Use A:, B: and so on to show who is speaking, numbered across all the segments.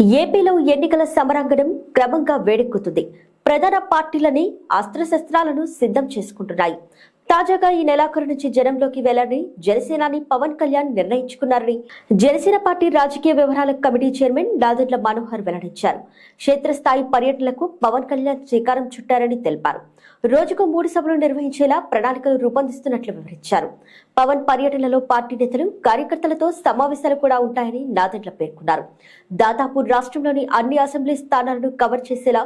A: ఏపీలో ఎన్నికల సమరాంగణం క్రమంగా వేడెక్కుతుంది. ప్రధాన పార్టీలని అస్త్రశస్త్రాలను సిద్ధం చేసుకుంటున్నాయి. తాజాగా ఈ నెలాఖరు నుంచి జనంలోకి వెళ్ళాలని జనసేనాని పవన్ కళ్యాణ్ నిర్ణయించుకున్నారని జనసేన పార్టీ రాజకీయ వ్యవహారాల కమిటీ చైర్మన్ దాదట్ల మనోహర్ వెల్లడించారు. క్షేత్రస్థాయి పర్యటనలకు పవన్ కళ్యాణ్ శ్రీకారం చుట్టారని తెలిపారు. రోజుకు మూడు సభలు నిర్వహించేలా ప్రణాళికలు రూపొందిస్తున్నట్లు వివరించారు. పవన్ పర్యటనలో పార్టీ నేతలు కార్యకర్తలతో సమావేశాలు కూడా ఉంటాయని నాదట్ల పేర్కొన్నారు. దాదాపు రాష్ట్రంలోని అన్ని అసెంబ్లీ స్థానాలను కవర్ చేసేలా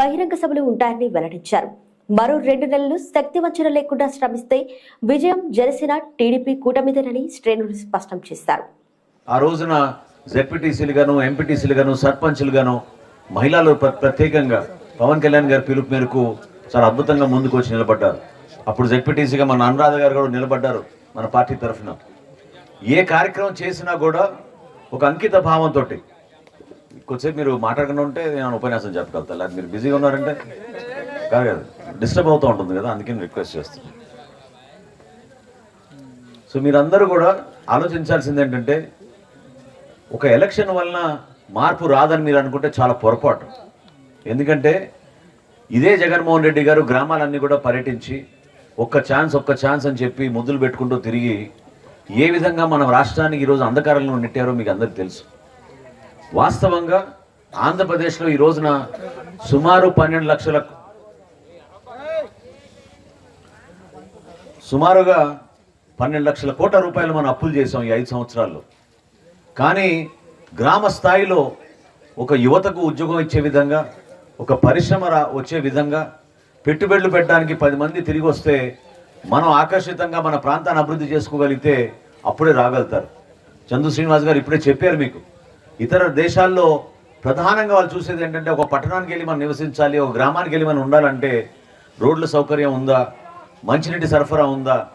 A: బహిరంగ సభలు ఉంటాయని వెల్లడించారు. మరో రెండు నెలలు శక్తి వంచన లేకుండా శ్రమిస్తే విజయం జనసేన టీడీపీ కూటమిదేనని శ్రేణులు స్పష్టం చేశారు.
B: ఆ రోజున జెడ్పీటీసీలు గాను ఎంపీటీసీలు గాను సర్పంచ్లు గాను మహిళలు ప్ర- ప్రత్యేకంగా పవన్ కళ్యాణ్ గారి పిలుపు మేరకు చాలా అద్భుతంగా ముందుకు వచ్చి నిలబడ్డారు. అప్పుడు జెడ్పీటీసీగా మన అనురాధ గారు కూడా నిలబడ్డారు మన పార్టీ తరఫున. ఏ కార్యక్రమం చేసినా కూడా ఒక అంకిత భావంతో కొద్దిసేపు మీరు మాట్లాడకుండా ఉంటే నేను ఉపన్యాసం చెప్పగలుగుతా. లేదా మీరు బిజీగా ఉన్నారంటే కాదు కదా. డిస్టర్బ్ అవుతూ ఉంటుంది కదా అందుకని రిక్వెస్ట్ చేస్తున్నాను సో మీరందరూ కూడా ఆలోచించాల్సింది ఏంటంటే ఒక ఎలక్షన్ వలన మార్పు రాదని మీరు అనుకుంటే చాలా పొరపాటు. ఎందుకంటే ఇదే జగన్మోహన్ రెడ్డి గారు గ్రామాలన్నీ కూడా పర్యటించి ఒక్క ఛాన్స్ ఒక్క ఛాన్స్ అని చెప్పి ముద్దులు పెట్టుకుంటూ తిరిగి ఏ విధంగా మన రాష్ట్రానికి ఈరోజు అంధకారంలో నెట్టారో మీకు అందరికీ తెలుసు. వాస్తవంగా ఆంధ్రప్రదేశ్లో ఈ రోజున సుమారు పన్నెండు లక్షల సుమారుగా పన్నెండు లక్షల కోట్ల రూపాయలు మనం అప్పులు చేసాం ఈ ఐదు సంవత్సరాల్లో. కానీ గ్రామ స్థాయిలో ఒక యువతకు ఉద్యోగం ఇచ్చే విధంగా ఒక పరిశ్రమ వచ్చే విధంగా పెట్టుబడులు పెట్టడానికి పది మంది తిరిగి వస్తే మనం ఆకర్షితంగా మన ప్రాంతాన్ని అభివృద్ధి చేసుకోగలిగితే అప్పుడే రాగలుగుతారు. చందు శ్రీనివాస్ గారు ఇప్పుడే చెప్పారు మీకు. ఇతర దేశాల్లో ప్రధానంగా వాళ్ళు చూసేది ఏంటంటే ఒక పట్టణానికి వెళ్ళి మనం నివసించాలి ఒక గ్రామానికి వెళ్ళి మనం ఉండాలంటే రోడ్ల సౌకర్యం ఉందా? మంచినీటి సరఫరా ఉందా?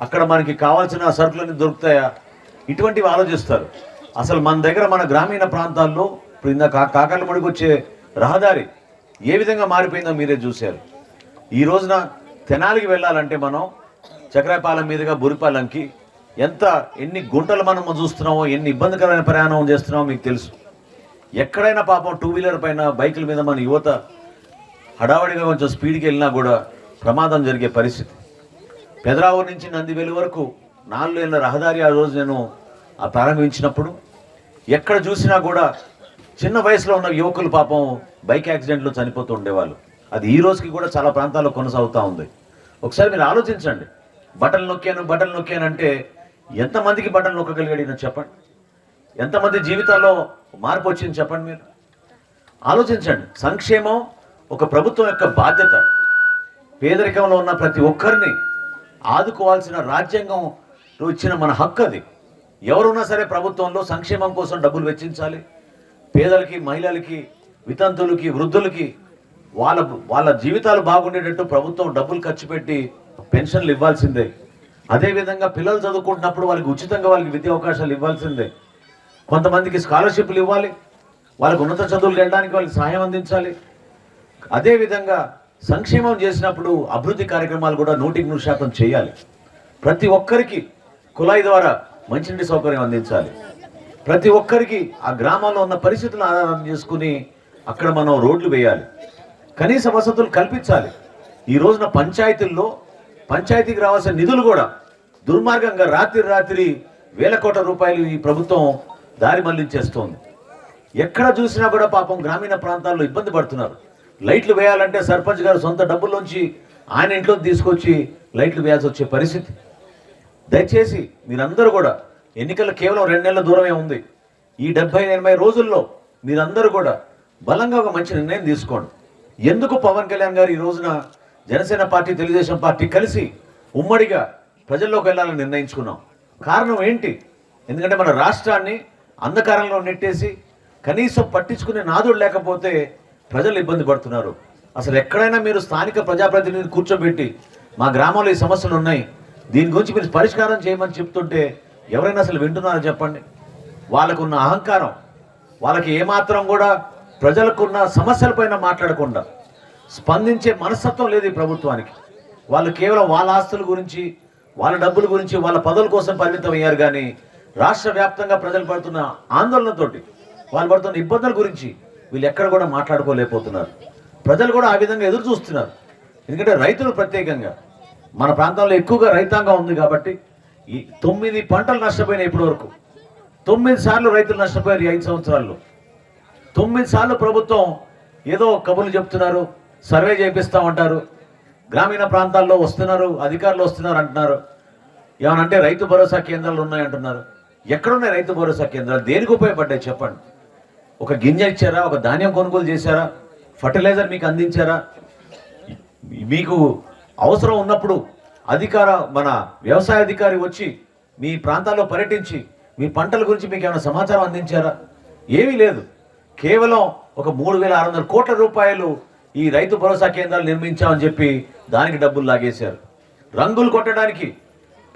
B: అక్కడ మనకి కావాల్సిన సరుకులన్నీ దొరుకుతాయా? ఇటువంటివి ఆలోచిస్తారు. అసలు మన దగ్గర మన గ్రామీణ ప్రాంతాల్లో ఇప్పుడు ఇందాక కా- కాకర్లమడికి వచ్చే రహదారి ఏ విధంగా మారిపోయిందో మీరే చూశారు. ఈ రోజున తెనాలికి వెళ్ళాలంటే మనం చక్రాయపాలెం మీదుగా బురిపాలెంకి ఎంత ఎన్ని గుంటలు మనం చూస్తున్నామో ఎన్ని ఇబ్బందికరమైన ప్రయాణం చేస్తున్నామో మీకు తెలుసు. ఎక్కడైనా పాపం టూ వీలర్ పైన బైకుల మీద మన యువత హడావడిగా కొంచెం స్పీడ్కి వెళ్ళినా కూడా ప్రమాదం జరిగే పరిస్థితి. పెదరావు నుంచి నందివెలు వరకు నాలుగు రహదారి ఆ రోజు నేను ప్రారంభించినప్పుడు ఎక్కడ చూసినా కూడా చిన్న వయసులో ఉన్న యువకులు పాపం బైక్ యాక్సిడెంట్లో చనిపోతూ ఉండేవాళ్ళు. అది ఈ రోజుకి కూడా చాలా ప్రాంతాల్లో కొనసాగుతూ ఉంది. ఒకసారి మీరు ఆలోచించండి. బటన్ నొక్కాను బటన్ నొక్కానంటే ఎంతమందికి బటన్ నొక్కగలిగాడు చెప్పండి? ఎంతమంది జీవితాల్లో మార్పు వచ్చింది చెప్పండి మీరు? ఆలోచించండి. సంక్షేమం ఒక ప్రభుత్వం యొక్క బాధ్యత. పేదరికంలో ఉన్న ప్రతి ఒక్కరిని ఆదుకోవాల్సిన రాజ్యాంగం ఇచ్చిన మన హక్కు అది. ఎవరున్నా సరే ప్రభుత్వంలో సంక్షేమం కోసం డబ్బులు వెచ్చించాలి. పేదలకి మహిళలకి వితంతులకి వృద్ధులకి వాళ్ళ వాళ్ళ జీవితాలు బాగుండేటట్టు ప్రభుత్వం డబ్బులు ఖర్చు పెట్టి పెన్షన్లు ఇవ్వాల్సిందే. అదేవిధంగా పిల్లలు చదువుకుంటున్నప్పుడు వాళ్ళకి ఉచితంగా వాళ్ళకి విద్యా అవకాశాలు ఇవ్వాల్సిందే. కొంతమందికి స్కాలర్షిప్లు ఇవ్వాలి. వాళ్ళకు ఉన్నత చదువులు వెళ్ళడానికి వాళ్ళకి సహాయం అందించాలి. అదేవిధంగా సంక్షేమం చేసినప్పుడు అభివృద్ధి కార్యక్రమాలు కూడా నూటికి నూరు శాతం చేయాలి. ప్రతి ఒక్కరికి కుళాయి ద్వారా మంచినీటి సౌకర్యం అందించాలి. ప్రతి ఒక్కరికి ఆ గ్రామంలో ఉన్న పరిస్థితులను ఆధారం చేసుకుని అక్కడ మనం రోడ్లు వేయాలి. కనీస వసతులు కల్పించాలి. ఈ రోజున పంచాయతీల్లో పంచాయతీకి రావాల్సిన నిధులు కూడా దుర్మార్గంగా రాత్రి రాత్రి వేల కోట్ల రూపాయలు ఈ ప్రభుత్వం దారి మళ్ళించేస్తోంది. ఎక్కడ చూసినా కూడా పాపం గ్రామీణ ప్రాంతాల్లో ఇబ్బంది పడుతున్నారు. లైట్లు వేయాలంటే సర్పంచ్ గారు సొంత డబ్బుల్లోంచి ఆయన ఇంట్లో తీసుకొచ్చి లైట్లు వేయాల్సి వచ్చే పరిస్థితి. దయచేసి మీరందరూ కూడా ఎన్నికలు కేవలం రెండు నెలల దూరమే ఉంది. ఈ డెబ్బై ఎనభై రోజుల్లో మీరందరూ కూడా బలంగా ఒక మంచి నిర్ణయం తీసుకోండి. ఎందుకు పవన్ కళ్యాణ్ గారు ఈ రోజున జనసేన పార్టీ తెలుగుదేశం పార్టీ కలిసి ఉమ్మడిగా ప్రజల్లోకి వెళ్ళాలని నిర్ణయించుకున్నాం? కారణం ఏంటి? ఎందుకంటే మన రాష్ట్రాన్ని అంధకారంలో నెట్టేసి కనీసం పట్టించుకునే నాదుడు లేకపోతే ప్రజలు ఇబ్బంది పడుతున్నారు. అసలు ఎక్కడైనా మీరు స్థానిక ప్రజాప్రతినిధిని కూర్చోబెట్టి మా గ్రామంలో ఈ సమస్యలు ఉన్నాయి. దీని గురించి మీరు పరిష్కారం చేయమని చెప్తుంటే ఎవరైనా అసలు వింటున్నారో చెప్పండి. వాళ్ళకున్న అహంకారం వాళ్ళకి ఏమాత్రం కూడా ప్రజలకున్న సమస్యలపైన మాట్లాడకుండా స్పందించే మనస్తత్వం లేదు ఈ ప్రభుత్వానికి. వాళ్ళు కేవలం వాళ్ళ ఆస్తుల గురించి వాళ్ళ డబ్బుల గురించి వాళ్ళ పదవుల కోసం పరిమితం అయ్యారు కానీ రాష్ట్ర వ్యాప్తంగా ప్రజలు పడుతున్న ఆందోళనతోటి వాళ్ళు పడుతున్న ఇబ్బందుల గురించి వీళ్ళు ఎక్కడ కూడా మాట్లాడుకోలేకపోతున్నారు. ప్రజలు కూడా ఆ విధంగా ఎదురు చూస్తున్నారు. ఎందుకంటే రైతులు ప్రత్యేకంగా. మన ప్రాంతంలో ఎక్కువగా రైతాంగం ఉంది కాబట్టి ఈ తొమ్మిది పంటలు నష్టపోయినాయి ఇప్పటి వరకు తొమ్మిది సార్లు రైతులు నష్టపోయారు ఐదు సంవత్సరాల్లో. తొమ్మిది సార్లు ప్రభుత్వం ఏదో కబుర్లు చెప్తున్నారు సర్వే చేపిస్తామంటారు గ్రామీణ ప్రాంతాల్లో వస్తున్నారు అధికారులు వస్తున్నారు అంటున్నారు. ఏమనంటే రైతు భరోసా కేంద్రాలు ఉన్నాయంటున్నారు. ఎక్కడున్నాయి రైతు భరోసా కేంద్రాలు? దేనికి ఉపయోగపడ్డాయి చెప్పండి. ఒక గింజ ఇచ్చారా? ఒక ధాన్యం కొనుగోలు చేశారా? ఫర్టిలైజర్ మీకు అందించారా? మీకు అవసరం ఉన్నప్పుడు అధికార మన వ్యవసాయ అధికారి వచ్చి మీ ప్రాంతాల్లో పర్యటించి మీ పంటల గురించి మీకు ఏమైనా సమాచారం అందించారా? ఏమీ లేదు. కేవలం ఒక మూడు వేల ఆరు వందల కోట్ల రూపాయలు ఈ రైతు భరోసా కేంద్రాలు నిర్మించామని చెప్పి దానికి డబ్బులు లాగేశారు. రంగులు కొట్టడానికి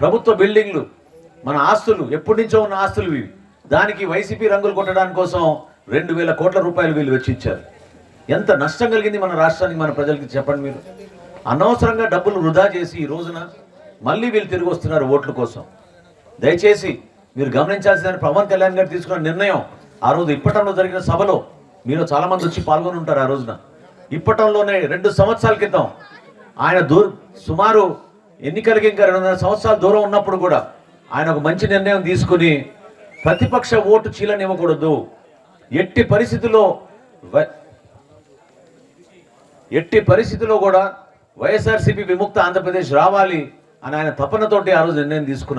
B: ప్రభుత్వ బిల్డింగ్లు మన ఆస్తులు ఎప్పటి నుంచో ఉన్న ఆస్తులు ఇవి. దానికి వైసీపీ రంగులు కొట్టడానికి కోసం రెండు వేల కోట్ల రూపాయలు వీళ్ళు వెచ్చించారు ఎంత నష్టం కలిగింది మన రాష్ట్రానికి మన ప్రజలకి చెప్పండి మీరు. అనవసరంగా డబ్బులు వృధా చేసి ఈ రోజున మళ్ళీ వీళ్ళు తిరిగి వస్తున్నారు ఓట్ల కోసం. దయచేసి మీరు గమనించాల్సిన పవన్ కళ్యాణ్ గారు తీసుకున్న నిర్ణయం ఆ రోజు ఇప్పటంలో జరిగిన సభలో మీరు చాలామంది వచ్చి పాల్గొని ఉంటారు ఆ రోజున. ఇప్పటంలోనే రెండు సంవత్సరాల క్రితం ఆయన దూర సుమారు ఎన్నికలకి ఇంకా రెండున్నర సంవత్సరాల దూరం ఉన్నప్పుడు కూడా ఆయన ఒక మంచి నిర్ణయం తీసుకుని ప్రతిపక్ష ఓటు చీలనివ్వకూడదు. ఎట్టి పరిస్థితుల్లో ఎట్టి పరిస్థితిలో కూడా వైఎస్ఆర్సీపీ విముక్త ఆంధ్రప్రదేశ్ రావాలి అని ఆయన తపనతోటి ఆ రోజు నిర్ణయం తీసుకున్నారు.